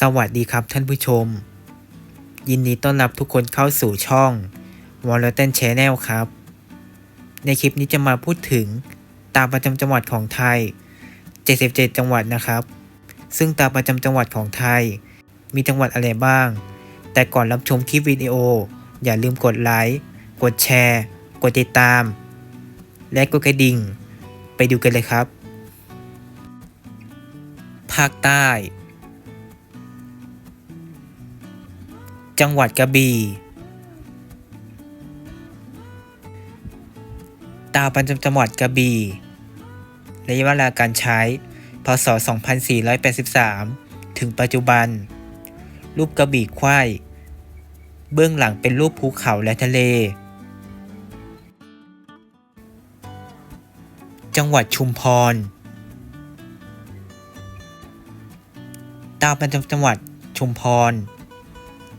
สวัสดีครับท่านผู้ชม ยินดีต้อนรับทุกคนเข้าสู่ช่อง w a l l e t o n Channel ครับ ในคลิปนี้จะมาพูดถึงตาประจำจังหวัดของไทย 77 จังหวัดนะครับ ซึ่งตาประจำจังหวัดของไทย มีจังหวัดอะไรบ้าง แต่ก่อนรับชมคลิปวิดีโอ อย่าลืมกดไลค์กดแชร์ กดติดตาม และกดกระดิ่ง ไปดูกันเลยครับ ภาคใต้ จังหวัดกระบี่ตาประจำจังหวัดกระบี่ระยะเวลาการใช้ พศ 2483 ถึงปัจจุบัน รูปกระบี่ควายเบื้องหลังเป็นรูปภูเขาและทะเล จังหวัดชุมพร ตาประจำจังหวัดชุมพร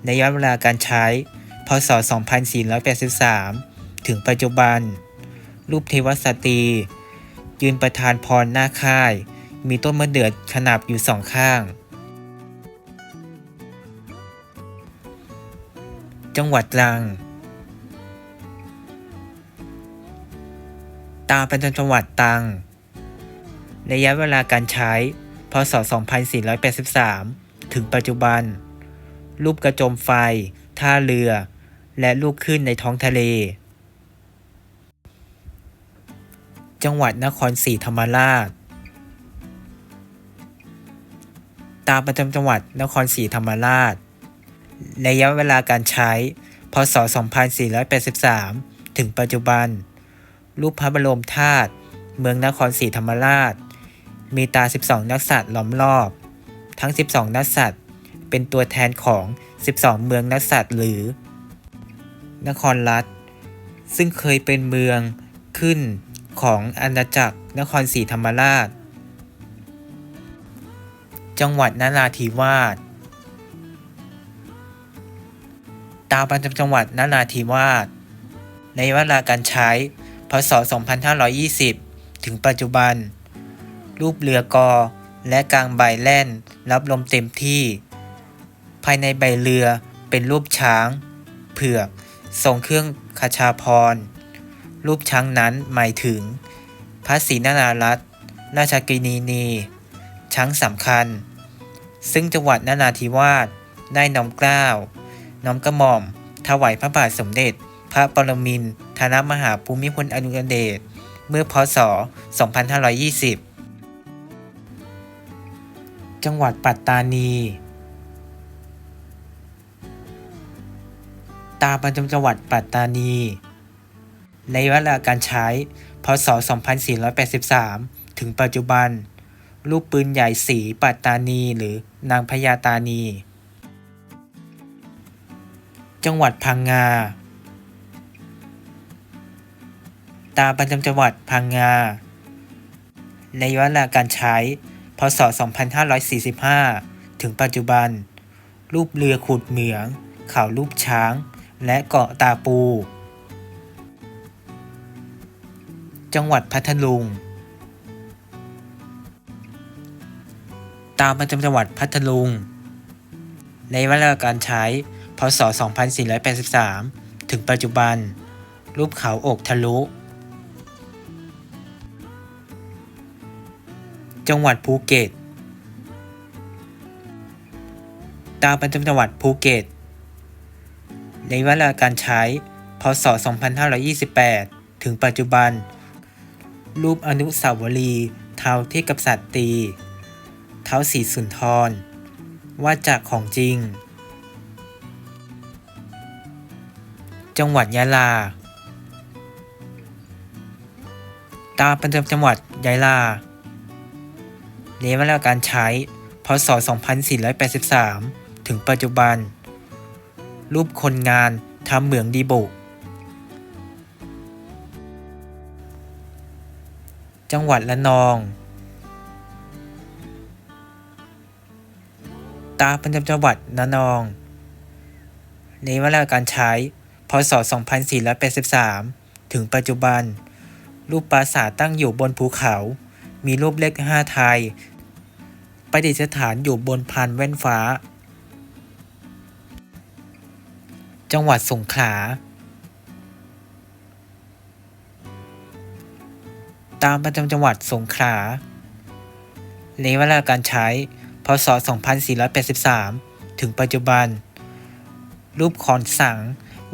ระยะเวลาการใช้ พศ 2483 ถึงปัจจุบัน รูปเทวสตรี ยืนประธานพรหน้าค่าย มีต้นมะเดื่อขนาบอยู่สองข้าง จังหวัดตรัง ตาเประจำจังหวัดตรังระยะเวลาการใช้ พศ 2483 ถึงปัจจุบัน รูปกระจมไฟ ท่าเรือ และลูกขึ้นในท้องทะเล จังหวัดนครศรีธรรมราช ตามประจำจังหวัดนครศรีธรรมราช ระยะเวลาการใช้ พศ 2483 ถึงปัจจุบัน รูปพระบรมธาตุ เมืองนครศรีธรรมราช มีตา 12 นักษัตริย์ล้อมรอบ ทั้ง 12 นักษัตริย์ เป็นตัวแทนของ 12 เมืองนักษัตริย์หรือ นครรัฐ ซึ่งเคยเป็นเมืองขึ้นของอาณาจักรนครศรีธรรมราช จังหวัดนราธิวาส ตามประจำจังหวัดนราธิวาส ในเวลาการใช้ พศ 2520 ถึงปัจจุบัน รูปเรือกอและกลางใบแล่นรับลมเต็มที่ ภายในใบเรือเป็นรูปช้าง เผือก ทรงเครื่องคาชาพร รูปช้างนั้นหมายถึง พระศรีนารารัตราชกินีนี ช้างสำคัญ ซึ่งจังหวัดนาราธิวาสได้น้อมเกล้าน้อมกระหม่อม ถวายพระบาทสมเด็จ พระปรมินทรมหาภูมิพลอดุลยเดชเมื่อพศ 2520 จังหวัดปัตตานี ตาประจำจังหวัดปัตตานีในเวลาการใช้ พศ 2483 ถึงปัจจุบันรูปปืนใหญ่สีปัตตานีหรือนางพญาตานี จังหวัดพังงา ตาประจำจังหวัดพังงาในเวลาการใช้ พศ 2545 ถึงปัจจุบัน รูปเรือขุดเหมืองเขารูปช้าง และเกาะตาปู จังหวัดพัทลุง ตามประจำจังหวัดพัทลุง ในเวลาการใช้ พศ 2483 ถึงปัจจุบัน รูปเขาอกทะลุ จังหวัดภูเก็ต ตามประจำจังหวัดภูเก็ต ในเวลาการใช้ พศ 2528 ถึงปัจจุบัน รูปอนุสาวรีย์เท้าที่กับสัตว์ตีเท้าสีสุนทร ว่าจากของจริง จังหวัดยะลา ตามประจำจังหวัดยะลาในเวลาการใช้ พศ 2483 ถึงปัจจุบัน รูปคนงานทำเหมืองดีบุ จังหวัดละนอง ตาประจำจังหวัดละนองในเวลาการใช้ พศ 2483 ถึงปัจจุบัน รูปปราสาทตั้งอยู่บนภูเขา มีรูปเลข5ไทย ประดิษฐานอยู่บนพานแว่นฟ้า จังหวัดสงขลา ตามประจำจังหวัดสงขลาในเวลาการใช้ พศ 2483 ถึงปัจจุบัน รูปขอนสัง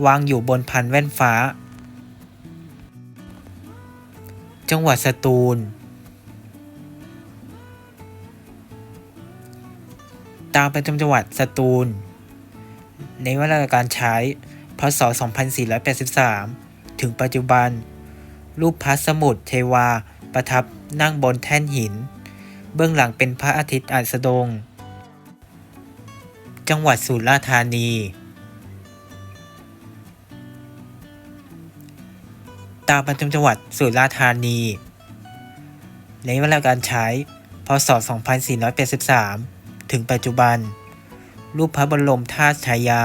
วางอยู่บนพันแว่นฟ้า จังหวัดสตูล ตามประจำจังหวัดสตูล ในเวลาการใช้ พศ 2483 ถึงปัจจุบัน รูปพระสมุทรเทวา ประทับนั่งบนแท่นหิน เบื้องหลังเป็นพระอาทิตย์อัสดง จังหวัดสุราษฎร์ธานี ตามประจำจังหวัดสุราษฎร์ธานี ในเวลาการใช้ พศ 2483 ถึงปัจจุบัน รูปพระบรมธาตุชายา